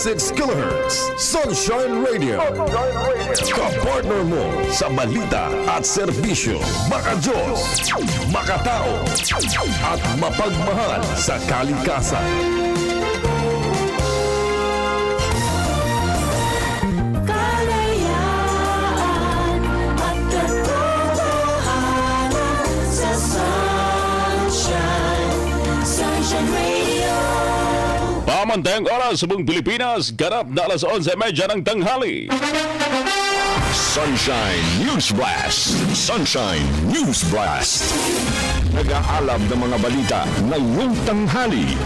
96 kilohertz Sunshine Radio. Kapartner mo sa balita at serbisyo. Makajos, makatao, at mapagmahal sa kalikasan. Pamantayang oras sa buong Pilipinas, ganap na alas 11.30 ng tanghali. Sunshine News Blast. Sunshine News Blast. Nag-aalab ng mga balita ngayong tanghali.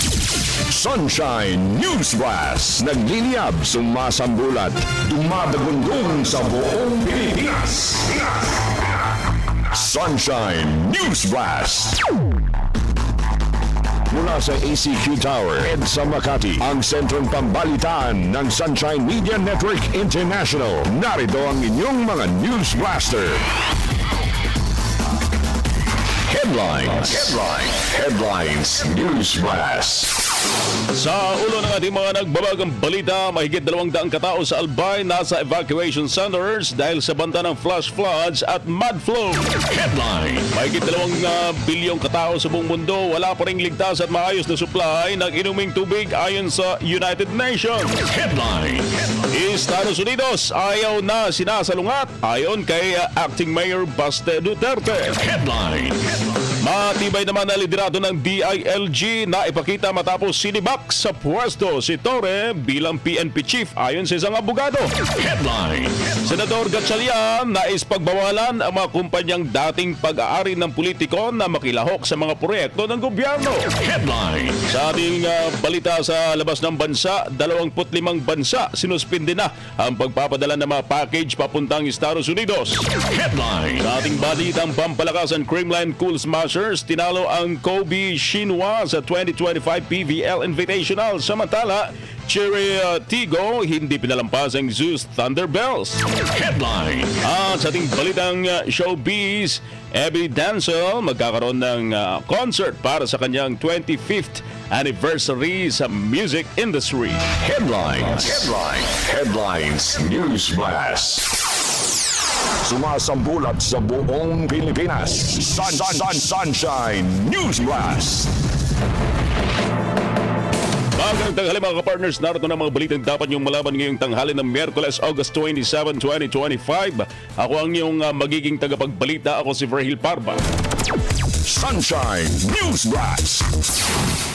Sunshine News Blast. Nagliliyab, sumasambulat, dumadagundong sa buong Pilipinas. Sunshine News Blast. Mula sa ACQ Tower, EDSA Makati, ang sentrong pambalitaan ng Sunshine Media Network International. Narito ang inyong mga News Blaster. Headlines. Headlines. Headlines. News Blast. Sa ulo ng ating mga nagbabagang balita, mahigit dalawang daang katao sa Albay nasa evacuation centers dahil sa banta ng flash floods at mud flow. Headline. Mahigit dalawang uh, bilyong katao sa buong mundo, wala pa ring ligtas at maayos na supply ng inuming tubig ayon sa United Nations. Headline. Estados Unidos ayaw na sinasalungat ayon kay uh, Acting Mayor Baste Duterte. Headline. Matibay naman na liderato ng DILG na ipakita matapos sinibak sa pwesto si Torre bilang PNP chief ayon sa isang abogado. Headline. Senador Gatchalian nais pagbawalan ang mga kumpanyang dating pag-aari ng politiko na makilahok sa mga proyekto ng gobyerno. Headline. Sa ating ah, balita sa labas ng bansa, 25 bansa sinuspindi na ang pagpapadala ng mga package papuntang Estados Unidos. Headline. Sa ating balitang pampalakasan Creamline Cool Smashers, tinalo ang Kobe Shinwa sa 2025 PVL Invitational. Samantala, Cherry uh, Tigo hindi pinalampas ang Zeus Thunderbells. Headline. At sa ating balitang uh, showbiz, Abby Dancel magkakaroon ng uh, concert para sa kanyang 25th anniversary sa music industry. Headlines. Headlines. Headlines. News Blast. Sumasambulat sa buong Pilipinas. Sun, sun, sun, sunshine News Blast. Magandang tanghali mga ka-partners, narito na mga balitang dapat niyong malaman ngayong tanghali ng Miyerkules, August 27, 2025. Ako ang iyong uh, magiging tagapagbalita. Ako si Verhil Parba. Sunshine News Blast.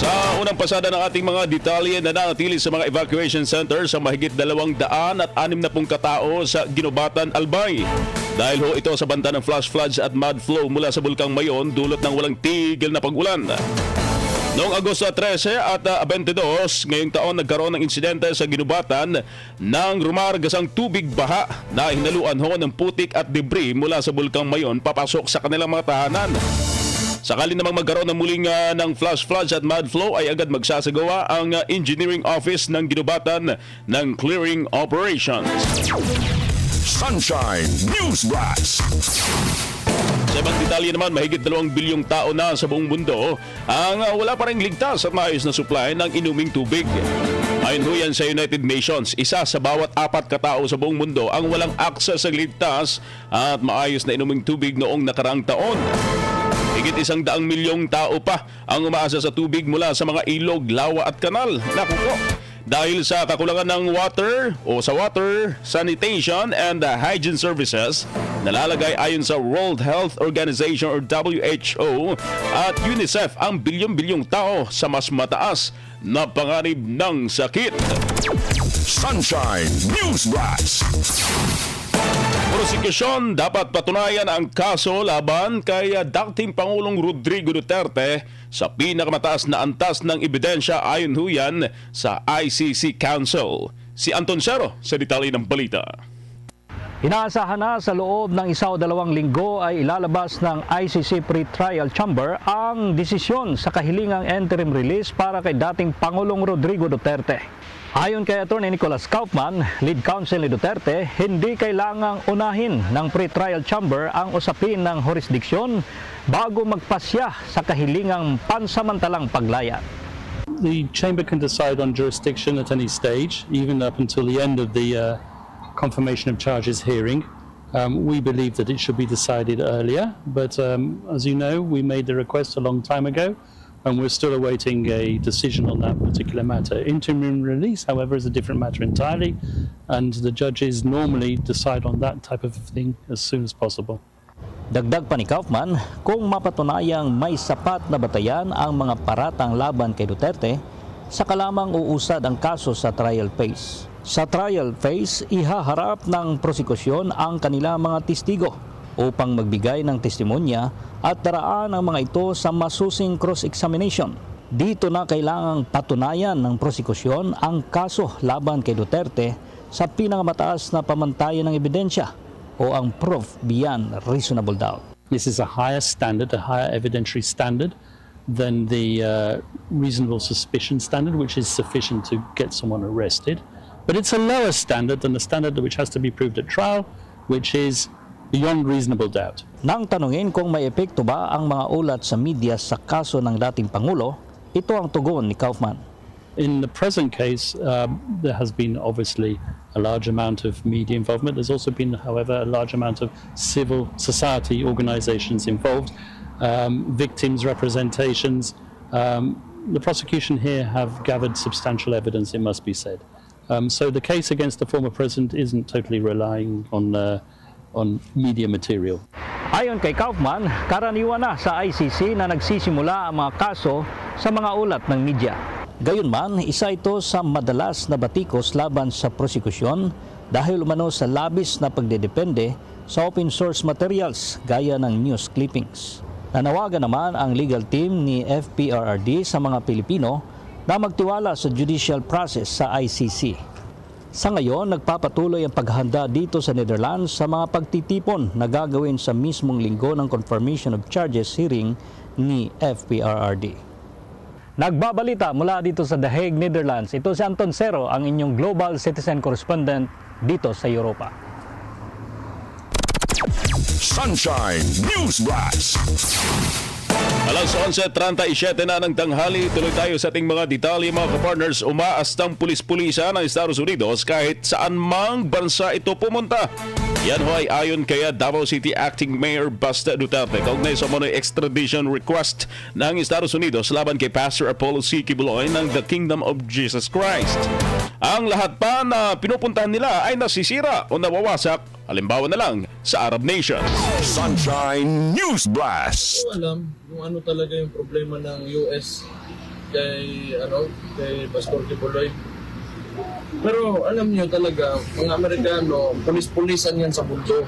Sa unang pasada ng ating mga detalye na nanatili sa mga evacuation centers sa mahigit dalawang daan at anim na pong katao sa Ginobatan, Albay. Dahil ho ito sa banta ng flash floods at mud flow mula sa Bulkang Mayon dulot ng walang tigil na pag-ulan. Noong Agosto 13 at uh, 22, ngayong taon nagkaroon ng insidente sa Ginubatan ng rumargasang tubig baha na hinaluan ho ng putik at debris mula sa Bulkang Mayon papasok sa kanilang mga tahanan. Sakali namang magkaroon ng muling uh, ng flash floods at mud flow ay agad magsasagawa ang uh, engineering office ng Ginubatan ng clearing operations. Sunshine News Blast. Sa ibang detalye naman, mahigit 2 bilyong tao na sa buong mundo ang uh, wala pa rin ligtas at maayos na supply ng inuming tubig. Ayon ho yan sa United Nations, isa sa bawat apat katao sa buong mundo ang walang access sa ligtas at maayos na inuming tubig noong nakarang taon. Higit isang daang milyong tao pa ang umaasa sa tubig mula sa mga ilog, lawa at kanal. Naku po, dahil sa kakulangan ng water o sa water, sanitation and hygiene services, nalalagay ayon sa World Health Organization or WHO at UNICEF ang bilyong-bilyong tao sa mas mataas na panganib ng sakit. Sunshine News Blast. Prosekusyon dapat patunayan ang kaso laban kay dating Pangulong Rodrigo Duterte sa pinakamataas na antas ng ebidensya ayon ho yan sa ICC Council. Si Anton Cero sa detalye ng balita. Inaasahan na sa loob ng isa o dalawang linggo ay ilalabas ng ICC Pre-Trial Chamber ang desisyon sa kahilingang interim release para kay dating Pangulong Rodrigo Duterte. Ayon kay Atty. Nicholas Kaufman, lead counsel ni Duterte, hindi kailangang unahin ng Pre-Trial Chamber ang usapin ng jurisdiksyon bago magpasya sa kahilingang pansamantalang paglayat. the chamber can decide on jurisdiction at any stage, even up until the end of the uh, confirmation of charges hearing. Um, we believe that it should be decided earlier, but um, as you know, we made the request a long time ago, and we're still awaiting a decision on that particular matter. Interim release, however, is a different matter entirely, and the judges normally decide on that type of thing as soon as possible. Dagdag pa ni Kaufman, kung mapatunayang may sapat na batayan ang mga paratang laban kay Duterte, saka lamang uusad ang kaso sa trial phase. Sa trial phase, ihaharap ng prosekusyon ang kanila mga testigo upang magbigay ng testimonya at daraan ang mga ito sa masusing cross-examination. Dito na kailangang patunayan ng prosekusyon ang kaso laban kay Duterte sa pinakamataas na pamantayan ng ebidensya o ang proof beyond reasonable doubt. This is a higher standard, a higher evidentiary standard than the uh, reasonable suspicion standard, which is sufficient to get someone arrested. But it's a lower standard than the standard which has to be proved at trial, which is beyond reasonable doubt. Nang tanungin kung may epekto ba ang mga ulat sa media sa kaso ng dating Pangulo, ito ang tugon ni Kaufman. In the present case, um, there has been obviously a large amount of media involvement. There's also been, however, a large amount of civil society organizations involved, um, victims' representations. Um, the prosecution here have gathered substantial evidence, it must be said. Um, so the case against the former president isn't totally relying on, uh, on media material. Ayon kay Kaufman, karaniwan na sa ICC na nagsisimula ang mga kaso sa mga ulat ng media. Gayunman, isa ito sa madalas na batikos laban sa prosekusyon dahil umano sa labis na pagdedepende sa open source materials gaya ng news clippings. Nanawagan naman ang legal team ni FPRRD sa mga Pilipino na magtiwala sa judicial process sa ICC. Sa ngayon, nagpapatuloy ang paghahanda dito sa Netherlands sa mga pagtitipon na gagawin sa mismong linggo ng confirmation of charges hearing ni FPRRD. Nagbabalita mula dito sa The Hague, Netherlands. Ito si Anton Cero, ang inyong Global Citizen Correspondent dito sa Europa. Sunshine News Blast. Alas 11.37 na ng tanghali, tuloy tayo sa ating mga detalye mga kapartners. Umaastang pulis-pulisa ng Estados Unidos kahit saan mang bansa ito pumunta. Yan ho ay ayon kaya Davao City Acting Mayor Basta Duterte. Kaugnay sa manoy extradition request ng Estados Unidos laban kay Pastor Apollo C. Kibuloy ng The Kingdom of Jesus Christ. Ang lahat pa na pinupuntahan nila ay nasisira o nawawasak, halimbawa na lang sa Arab nations. Sunshine News Blast. ko alam kung ano talaga yung problema ng US kay ano kay Pastor Kibuloy. Pero alam niyo talaga, mga Amerikano, pulis-pulisan yan sa mundo.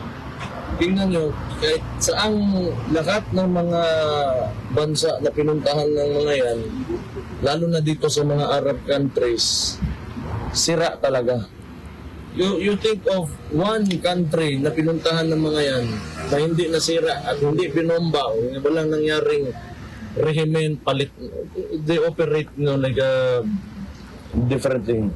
Tingnan niyo, kahit saang lahat ng mga bansa na pinuntahan ng mga yan, lalo na dito sa mga Arab countries, sira talaga. You, you think of one country na pinuntahan ng mga yan na hindi nasira at hindi binomba, walang nangyaring regimen palit. They operate you know, like a different thing.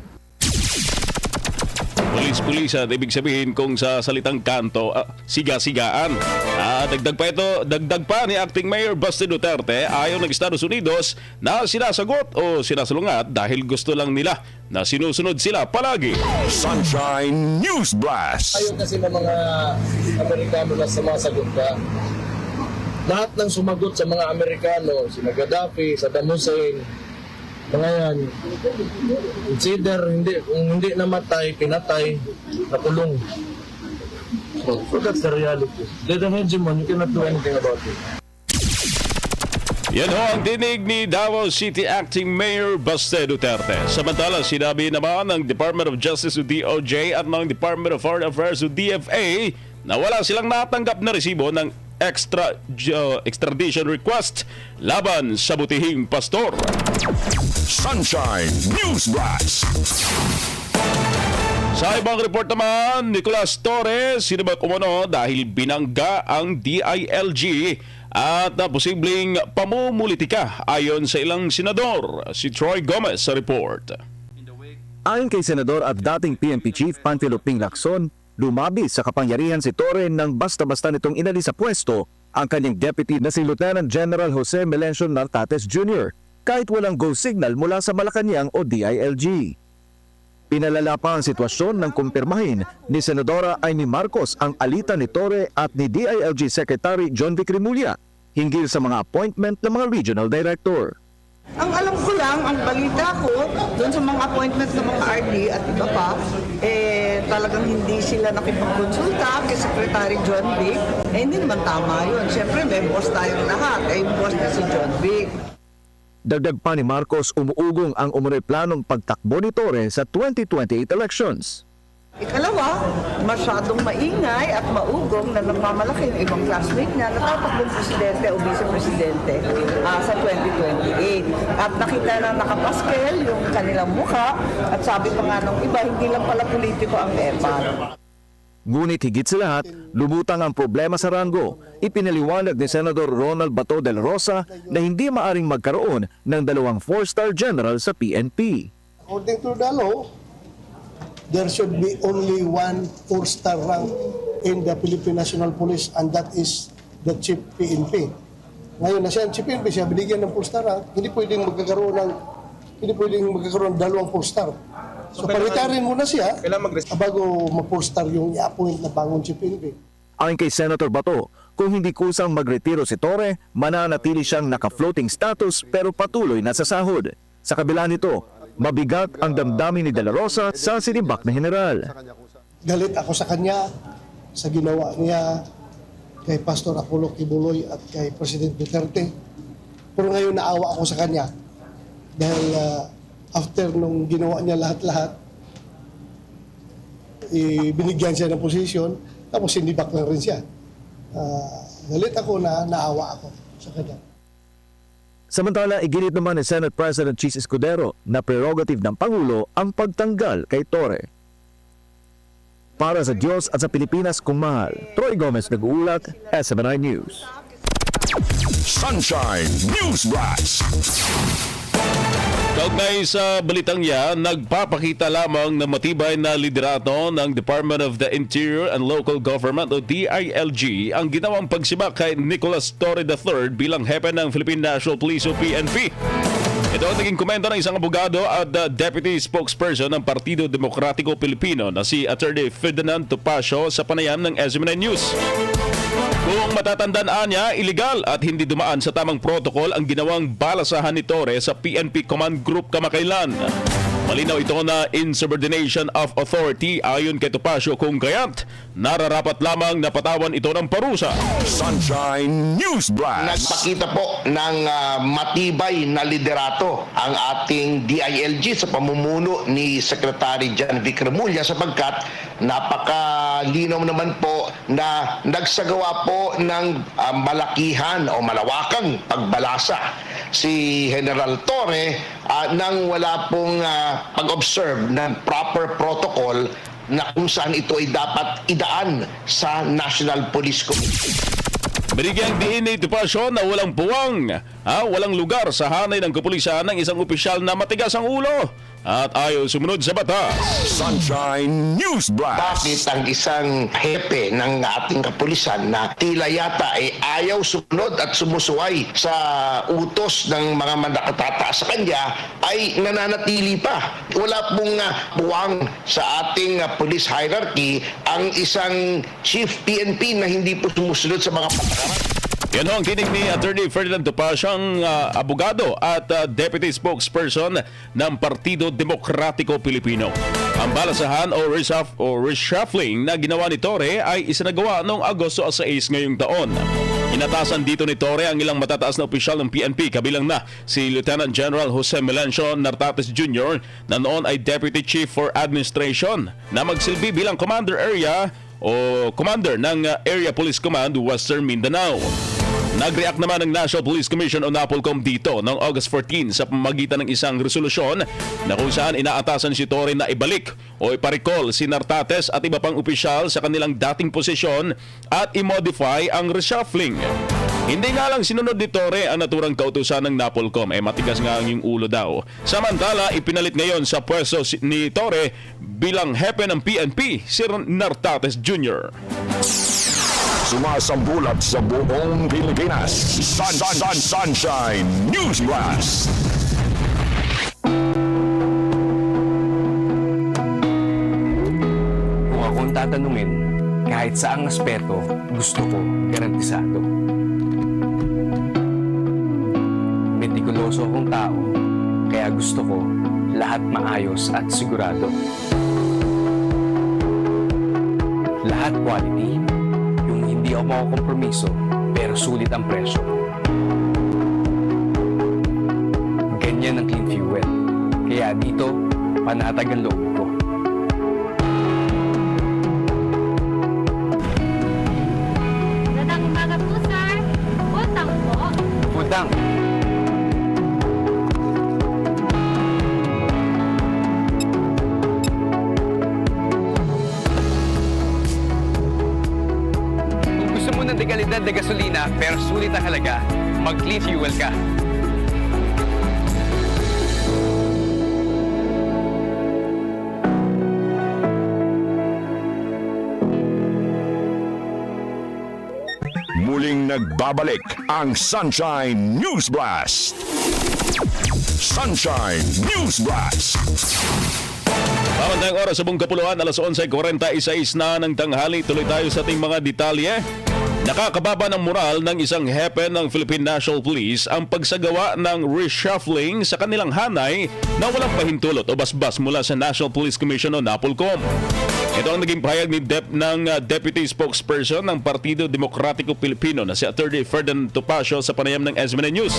Pulis-pulisan, ibig sabihin kung sa salitang kanto, ah, siga-sigaan. Ah, dagdag pa ito, dagdag pa ni Acting Mayor Basti Duterte ayon ng Estados Unidos na sinasagot o sinasalungat dahil gusto lang nila na sinusunod sila palagi. Sunshine News Blast. Ayaw kasi ng mga Amerikano na sumasagot ka. Lahat ng sumagot sa mga Amerikano, sina Gaddafi, Saddam Hussein, mga yan, consider hindi, kung hindi namatay, pinatay, nakulong. So, so that's the reality. They're the hegemon, you cannot do anything about it. Yan ho ang dinig ni Davao City Acting Mayor Baste Duterte. Samantala, sinabi naman ng Department of Justice o DOJ at ng Department of Foreign Affairs o DFA na wala silang natanggap na resibo ng extra uh, extradition request laban sa butihing pastor. Sunshine News Blast. Sa ibang report naman, Nicolas Torres, sinabak umano dahil binangga ang DILG at na posibleng pamumulitika ayon sa ilang senador. Si Troy Gomez sa report. Ayon kay Senador at dating PNP Chief Panfilo Ping Lacson, lumabi sa kapangyarihan si Torre nang basta-basta nitong inalis sa pwesto ang kanyang deputy na si Lieutenant General Jose Melencio Nartates Jr. kahit walang go signal mula sa Malacanang o DILG. Pinalala pa ang sitwasyon ng kumpirmahin ni Senadora Amy Marcos ang alitan ni Torre at ni DILG Secretary John Vic Rimulya hinggil sa mga appointment ng mga regional director. Ang alam ko lang, ang balita ko, doon sa mga appointment ng mga RD at iba pa, eh talagang hindi sila nakipagkonsulta kay Secretary John Vic. Eh hindi naman tama yun. Siyempre may boss tayong lahat. Eh yung boss na si John Vic. Dagdag pa ni Marcos umuugong ang umunoy planong pagtakbo ni Torre sa 2028 elections. Ikalawa, masyadong maingay at maugong na nagmamalaki yung ibang classmate niya na tatakbong presidente o vice-presidente ah, sa 2028. At nakita na nakapaskel yung kanilang mukha at sabi pa nga nung iba, hindi lang pala politiko ang EPAL. Ngunit higit sa lahat, lumutang ang problema sa Rango. Ipinaliwanag ni Senador Ronald Bato del Rosa na hindi maaring magkaroon ng dalawang four-star general sa PNP. According to the law, there should be only one four-star rank in the Philippine National Police and that is the Chief PNP. Ngayon na siya ang Chief PNP, siya binigyan ng four-star rank, hindi pwedeng magkakaroon ng hindi pwedeng magkakaroon ng dalawang four-star. So, palitarin muna siya bago ma-four-star yung i-appoint na bagong Chief PNP. Ayon kay Senator Bato, kung hindi kusang magretiro si Torre, mananatili siyang naka-floating status pero patuloy na sa sahod. Sa kabila nito, mabigat ang damdamin ni De La Rosa sa sinibak na general. galit ako sa kanya sa ginawa niya kay Pastor Apollo Kibuloy at kay President Duterte. Pero ngayon naawa ako sa kanya dahil ah, after nung ginawa niya lahat-lahat, binigyan siya ng posisyon, tapos sinibak na rin siya. Ah, galit ako na naawa ako sa kanya. Samantala, iginit naman ni Senate President Chis Escudero na prerogative ng Pangulo ang pagtanggal kay Torre. Para sa Diyos at sa Pilipinas kung mahal, Troy Gomez nag-uulat, SMNI News. Sunshine News Blast. Kaugnay sa balitang yan, nagpapakita lamang ng matibay na liderato ng Department of the Interior and Local Government o DILG ang ginawang pagsibak kay Nicolas Torre III bilang hepe ng Philippine National Police o PNP. Ito ang naging komento ng isang abogado at uh, deputy spokesperson ng Partido Demokratiko Pilipino na si Attorney Ferdinand Topacio sa panayam ng SMN News. Kung matatandaan niya, illegal at hindi dumaan sa tamang protocol ang ginawang balasahan ni Torre sa PNP Command Group kamakailan. Malinaw ito na insubordination of authority ayon kay Topacio kung kaya't nararapat lamang na patawan ito ng parusa. Sunshine News Blast. Nagpakita po ng ah, matibay na liderato ang ating DILG sa pamumuno ni Secretary John Vic Remulla sapagkat napakalinaw naman po na nagsagawa po ng ah, malakihan o malawakang pagbalasa si General Torre ah, nang wala pong pag-observe ng proper protocol na kung saan ito ay dapat idaan sa National Police Commission. Binigyang ni Topacio na walang puwang, ha, walang lugar sa hanay ng kapulisan ng isang opisyal na matigas ang ulo at ayaw sumunod sa batas. Sunshine News Blast. Bakit ang isang hepe ng ating kapulisan na tila yata ay ayaw sumunod at sumusuway sa utos ng mga mandakatataas sa kanya ay nananatili pa. Wala pong uh, buwang sa ating uh, police hierarchy ang isang chief PNP na hindi po sumusunod sa mga patakaran. Yan ho ang tinig ni Attorney Ferdinand Topacio, ang ah, abogado at ah, deputy spokesperson ng Partido Demokratiko Pilipino. Ang balasahan o, reshuff, o reshuffling na ginawa ni Torre ay isinagawa noong Agosto 6 ngayong taon. Inatasan dito ni Torre ang ilang matataas na opisyal ng PNP kabilang na si Lieutenant General Jose Melencio Nartates Jr. na noon ay Deputy Chief for Administration na magsilbi bilang Commander Area o Commander ng uh, Area Police Command Western Mindanao. Nag-react naman ng National Police Commission o NAPOLCOM dito noong August 14 sa pamagitan ng isang resolusyon na kung saan inaatasan si Torre na ibalik o iparicall si Nartates at iba pang opisyal sa kanilang dating posisyon at i-modify ang reshuffling. Hindi nga lang sinunod ni Torre ang naturang kautusan ng NAPOLCOM, eh matigas nga ang yung ulo daw. Samantala, ipinalit ngayon sa pwesto ni Torre bilang hepe ng PNP, si Nartates Jr. Sumasambulat sa buong Pilipinas. Sun, sun, sun, Sunshine News Blast. Kung ako ang tatanungin, kahit saang aspeto, gusto ko garantisado. Metikuloso akong tao, kaya gusto ko lahat maayos at sigurado. Lahat quality, yung hindi ako makukompromiso, pero sulit ang presyo. Ganyan ang clean fuel. Kaya dito, panatag ang loob pero sulit ang halaga, mag-clean fuel ka. Muling nagbabalik ang Sunshine News Blast. Sunshine News Blast. Pamantayang oras sa buong kapuluan, alas 11.46 na ng tanghali. Tuloy tayo sa ating mga detalye. Nakakababa ng moral ng isang hepe ng Philippine National Police ang pagsagawa ng reshuffling sa kanilang hanay na walang pahintulot o basbas mula sa National Police Commission o NAPOLCOM. Ito ang naging pahayag ni Dep ng uh, Deputy Spokesperson ng Partido Demokratiko Pilipino na si Attorney Ferdinand Topacio sa panayam ng SMN News.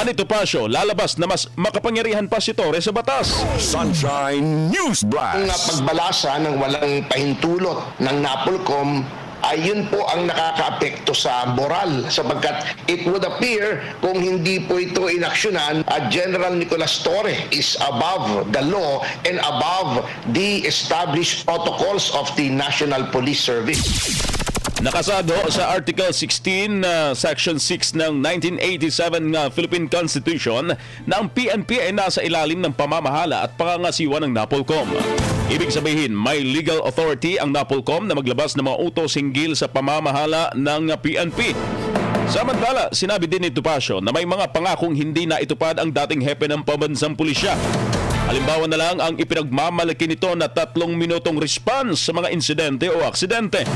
Ani Topacio, lalabas na mas makapangyarihan pa si Torres sa batas. Sunshine News Ang Blast. pagbalasa ng walang pahintulot ng NAPOLCOM ay yun po ang nakakaapekto sa moral sapagkat it would appear kung hindi po ito inaksyonan at General Nicolas Torre is above the law and above the established protocols of the National Police Service. Nakasado sa Article 16, uh, Section 6 ng 1987 nga Philippine Constitution na ang PNP ay nasa ilalim ng pamamahala at pangangasiwa ng NAPOLCOM. Ibig sabihin, may legal authority ang NAPOLCOM na maglabas ng mga utos hinggil sa pamamahala ng PNP. Samantala, sinabi din ni Topacio na may mga pangakong hindi na itupad ang dating hepe ng pambansang pulisya. Halimbawa na lang ang ipinagmamalaki nito na tatlong minutong response sa mga insidente o aksidente.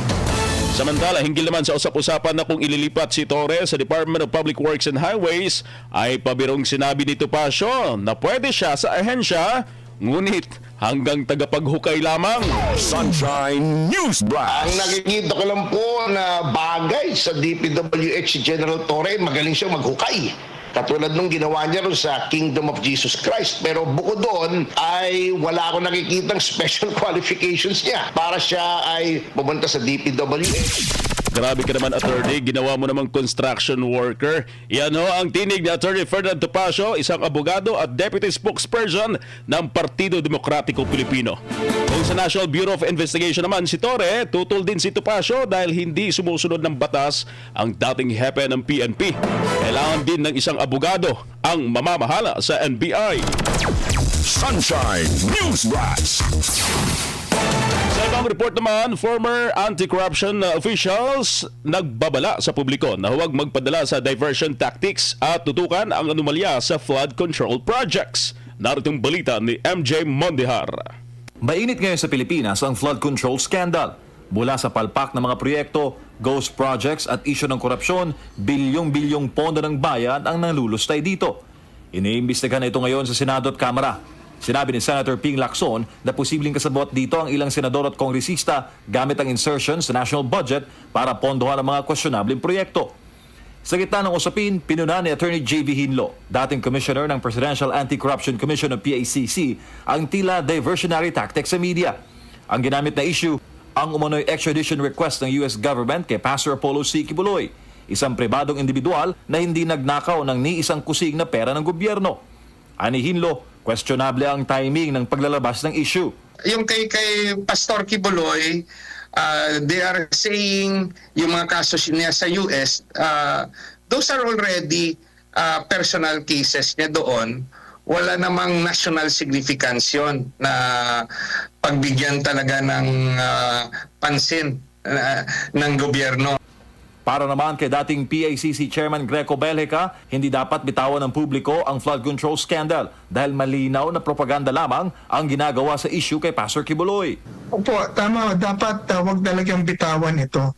Samantala, hinggil naman sa usap-usapan na kung ililipat si Torres sa Department of Public Works and Highways, ay pabirong sinabi ni Topacio na pwede siya sa ahensya, ngunit hanggang tagapaghukay lamang. Sunshine News Ang Blast. nakikita ko lang po na bagay sa DPWH si General Torre, magaling siya maghukay. Katulad nung ginawa niya ron sa Kingdom of Jesus Christ. Pero bukod doon ay wala akong nakikitang special qualifications niya para siya ay pumunta sa DPWH. Grabe ka naman, attorney. Ginawa mo namang construction worker. Yan ho ang tinig ni Attorney Ferdinand Topacio, isang abogado at deputy spokesperson ng Partido Demokratiko Pilipino. Kung sa National Bureau of Investigation naman si Torre, tutol din si Topacio dahil hindi sumusunod ng batas ang dating hepe ng PNP. Kailangan din ng isang abogado ang mamamahala sa NBI. Sunshine News Blast. Ibang report naman, former anti-corruption officials nagbabala sa publiko na huwag magpadala sa diversion tactics at tutukan ang anomalya sa flood control projects. Naritong balita ni MJ Mondihar. Mainit ngayon sa Pilipinas ang flood control scandal. Mula sa palpak ng mga proyekto, ghost projects at isyo ng korupsyon, bilyong-bilyong pondo ng bayan ang nalulustay dito. Iniimbestigahan ito ngayon sa Senado at Kamara. Sinabi ni Senator Ping Lacson na posibleng kasabot dito ang ilang senador at kongresista gamit ang insertion sa national budget para pondohan ang mga questionableng proyekto. Sa gitna ng usapin, pinuna ni Attorney J.V. Hinlo, dating Commissioner ng Presidential Anti-Corruption Commission of PACC, ang tila diversionary tactics sa media. Ang ginamit na issue, ang umano'y extradition request ng US government kay Pastor Apollo C. Kibuloy, isang pribadong individual na hindi nagnakaw ng ni isang kusig na pera ng gobyerno. Ani Hinlo, questionable ang timing ng paglalabas ng issue. yung kay kay Pastor Kibuloy, uh, they are saying yung mga kasos niya sa US, uh, those are already uh, personal cases niya doon. Wala namang national significance yun na pagbigyan talaga ng uh, pansin uh, ng gobyerno. Para naman kay dating PACC Chairman Greco Belhica, hindi dapat bitawan ng publiko ang flood control scandal dahil malinaw na propaganda lamang ang ginagawa sa issue kay Pastor Kibuloy. Opo, tama. Dapat uh, wag talagang bitawan ito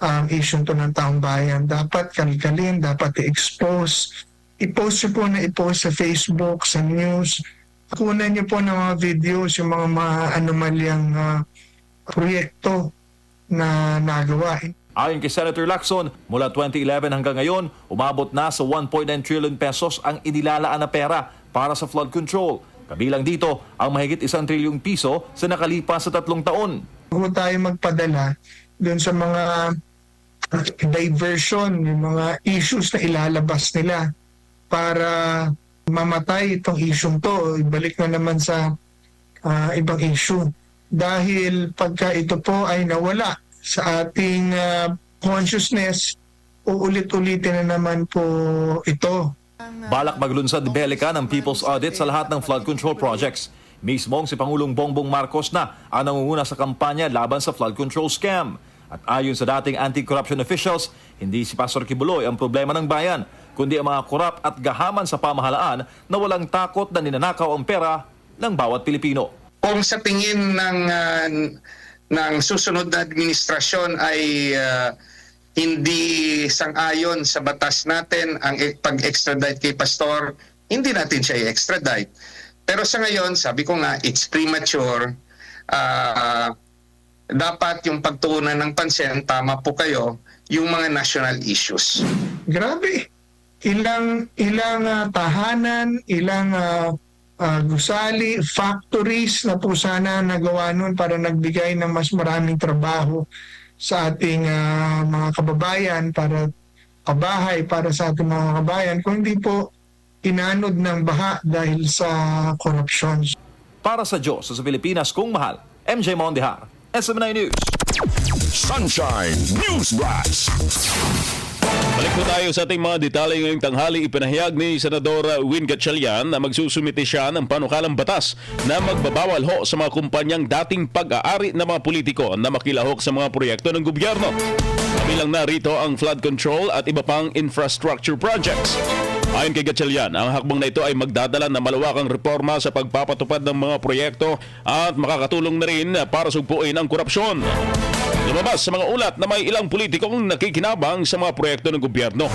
ang issue to ng taong bayan. Dapat kalkalin, dapat i-expose. I-post po na i-post sa Facebook, sa news. Kunan niyo po ng mga videos, yung mga, mga anomalyang uh, proyekto na nagawa. Ayon kay Senator Lacson, mula 2011 hanggang ngayon, umabot na sa 1.9 trillion pesos ang inilalaan na pera para sa flood control. Kabilang dito ang mahigit isang trilyong piso sa nakalipas sa tatlong taon. Huwag tayo magpadala doon sa mga diversion, yung mga issues na ilalabas nila para mamatay itong issue to. Ibalik na naman sa ah, ibang issue. Dahil pagka ito po ay nawala sa ating ah, consciousness, uulit-ulitin na naman po ito. Balak maglunsad Belica ng People's Audit sa lahat ng flood control projects. Mismong si Pangulong Bongbong Marcos na ang nangunguna sa kampanya laban sa flood control scam. At ayon sa dating anti-corruption officials, hindi si Pastor Kibuloy ang problema ng bayan, kundi ang mga korap at gahaman sa pamahalaan na walang takot na ninanakaw ang pera ng bawat Pilipino. Kung sa tingin ng ah, ng susunod na administrasyon ay ah, hindi sang-ayon sa batas natin ang e- pag-extradite kay Pastor, hindi natin siya i-extradite. Pero sa ngayon, sabi ko nga, it's premature. Ah, dapat yung pagtuunan ng pansin, tama po kayo, yung mga national issues. Grabe. Ilang ilang ah, tahanan, ilang ah, ah, gusali, factories na po sana nagawa nun para nagbigay ng mas maraming trabaho sa ating ah, mga kababayan para kabahay para sa ating mga kababayan kung hindi po inanod ng baha dahil sa korupsyon. Para sa Diyos sa Pilipinas kung mahal, MJ Mondihar, SM9 News. Sunshine News Blast. Balik po tayo sa ating mga detalye ngayong tanghali. Ipinahayag ni Senadora Win Gatchalian na magsusumite siya ng panukalang batas na magbabawal ho sa mga kumpanyang dating pag-aari ng mga politiko na makilahok sa mga proyekto ng gobyerno. Kabilang na rito ang flood control at iba pang infrastructure projects. Ayon kay Gatchalian, ang hakbang na ito ay magdadala ng malawakang reforma sa pagpapatupad ng mga proyekto at makakatulong na rin para sugpuin ang korupsyon. Lumabas sa mga ulat na may ilang politikong nakikinabang sa mga proyekto ng gobyerno.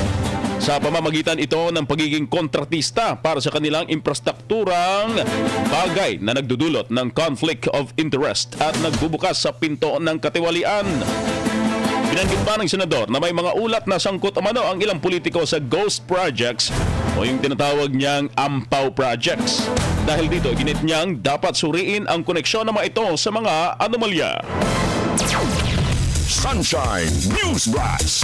Sa pamamagitan ito ng pagiging kontratista para sa kanilang infrastrukturang bagay na nagdudulot ng conflict of interest at nagbubukas sa pinto ng katiwalian. Binanggit pa ng senador na may mga ulat na sangkot umano ang ilang politiko sa ghost projects o yung tinatawag niyang ampaw projects. Dahil dito, ginit niyang dapat suriin ang koneksyon ng mga ito sa mga anomalya. Sunshine News Blast.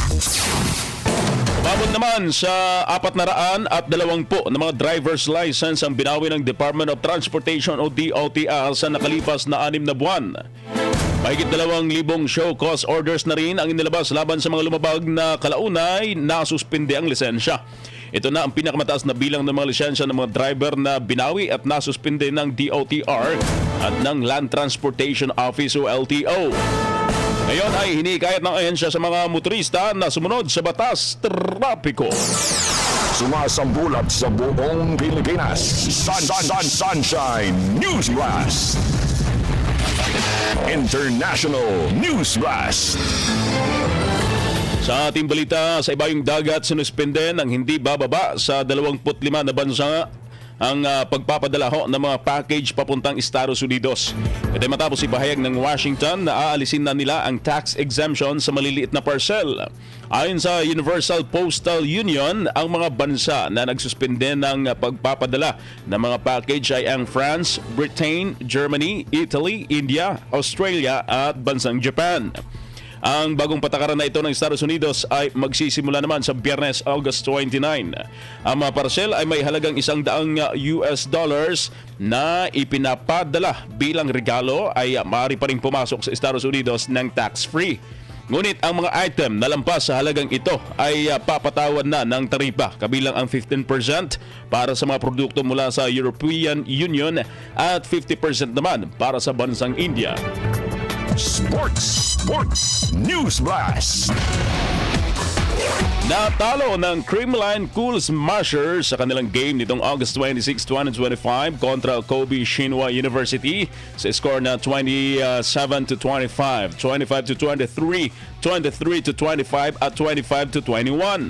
Umabot naman sa 400 at 20 na mga driver's license ang binawi ng Department of Transportation o DOTR sa nakalipas na anim na buwan. Mahigit dalawang libong show cause orders na rin ang inilabas laban sa mga lumabag na kalaunay na suspinde ang lisensya. Ito na ang pinakamataas na bilang ng mga lisensya ng mga driver na binawi at nasuspinde ng DOTR at ng Land Transportation Office o LTO. Ngayon ay hinikayat ng ahensya sa mga motorista na sumunod sa batas trapiko. Sumasambulat sa buong Pilipinas. Sun, sun, sun, sunshine News Blast. International News Blast. Sa ating balita, sa ibayong dagat, sinuspende ng hindi bababa sa 25 na bansa ang ah, pagpapadala ng mga package papuntang Estados Unidos. Ito matapos ipahayag ng Washington na aalisin na nila ang tax exemption sa maliliit na parcel. Ayon sa Universal Postal Union, ang mga bansa na nagsuspende ng pagpapadala ng mga package ay ang France, Britain, Germany, Italy, India, Australia at bansang Japan. Ang bagong patakaran na ito ng Estados Unidos ay magsisimula naman sa Biyernes, August 29. Ang mga parcel ay may halagang isang daang US dollars na ipinapadala bilang regalo ay maaari pa rin pumasok sa Estados Unidos ng tax-free. Ngunit ang mga item na lampas sa halagang ito ay uh, papatawan na ng taripa kabilang ang 15% para sa mga produkto mula sa European Union at 50% naman para sa bansang India. Sports. Sports. News Blast. Natalo ng Creamline Cool Smashers sa kanilang game nitong August 26, 2025 kontra Kobe Shinwa University sa score na 27 to 25, 25 to 23, 23 to 25 at 25 to 21.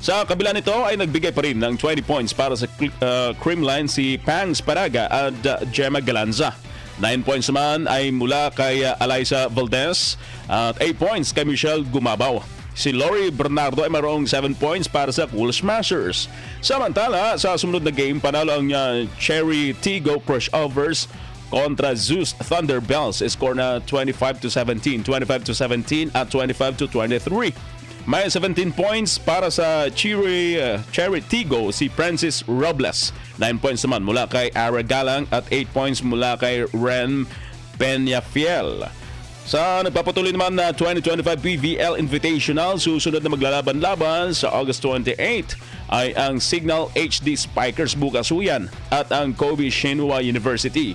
Sa kabila nito ay nagbigay pa rin ng 20 points para sa uh, Creamline si Pangs Paraga at uh, Gemma Galanza. 9 points naman ay mula kay uh, Eliza Valdez at 8 points kay Michelle Gumabaw. Si Lori Bernardo ay mayroong 7 points para sa Cool Smashers. Samantala, sa sumunod na game, panalo ang uh, Cherry Tigo Crushovers kontra Zeus Thunderbells. Score na 25 to 17, 25 to 17 at 25 to 23. May 17 points para sa Cherry, uh, Cherry Tigo si Francis Robles. 9 points naman mula kay Ara Galang at 8 points mula kay Ren Peñafiel. Sa nagpapatuloy naman na 2025 PVL Invitational, susunod na maglalaban-laban sa August 28 ay ang Signal HD Spikers bukas huyan at ang Kobe Shinhua University.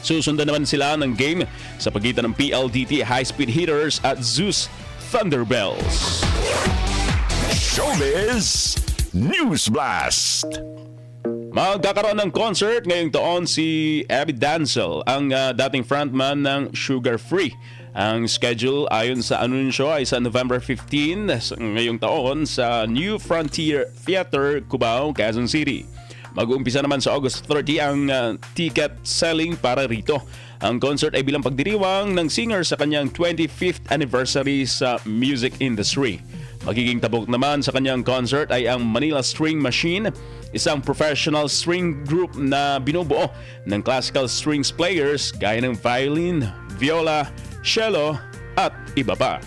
Susundan naman sila ng game sa pagitan ng PLDT High Speed Hitters at Zeus Thunderbells. Showbiz News Blast. Magkakaroon ng concert ngayong taon si Abby Dancel, ang ah, dating frontman ng Sugar Free. Ang schedule ayon sa anunsyo ay sa November 15 s- ngayong taon sa New Frontier Theater, Cubao, Quezon City. Mag-uumpisa naman sa August 30 ang ah, ticket selling para rito. Ang concert ay bilang pagdiriwang ng singer sa kanyang 25th anniversary sa music industry. Magiging tabok naman sa kanyang concert ay ang Manila String Machine, isang professional string group na binubuo ng classical strings players gaya ng violin, viola, cello at iba pa.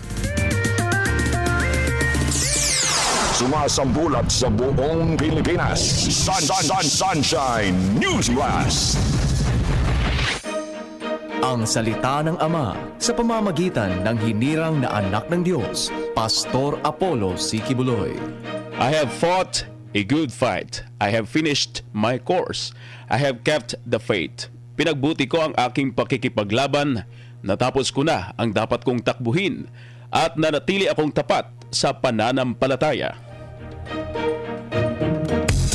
Sumasambulat sa buong Pilipinas. Sun, sun, sun, sunshine News Blast. Ang salita ng Ama sa pamamagitan ng hinirang na anak ng Diyos, Pastor Apollo Sikibuloy. I have fought a good fight. I have finished my course. I have kept the faith. Pinagbuti ko ang aking pakikipaglaban. Natapos ko na ang dapat kong takbuhin at nanatili akong tapat sa pananampalataya.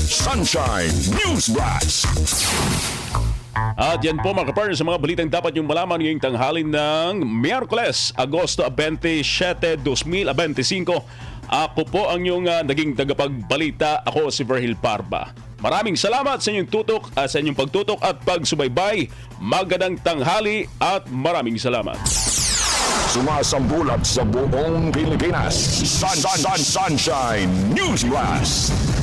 Sunshine News Blast. At yan po mga kapar sa mga balitang dapat yung malaman ngayong tanghalin ng Miyerkules, Agosto 27, 2025. Ako po ang inyong ah, naging tagapagbalita. Ako si Verhil Parba. Maraming salamat sa inyong tutok at sa inyong pagtutok at pagsubaybay. Magandang tanghali at maraming salamat. Sumasambulat sa buong Pilipinas. Sun, sun, sun, sunshine News Blast.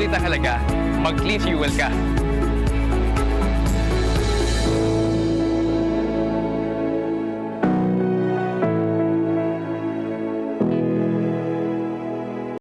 Na sulit ang halaga, mag-clean fuel ka.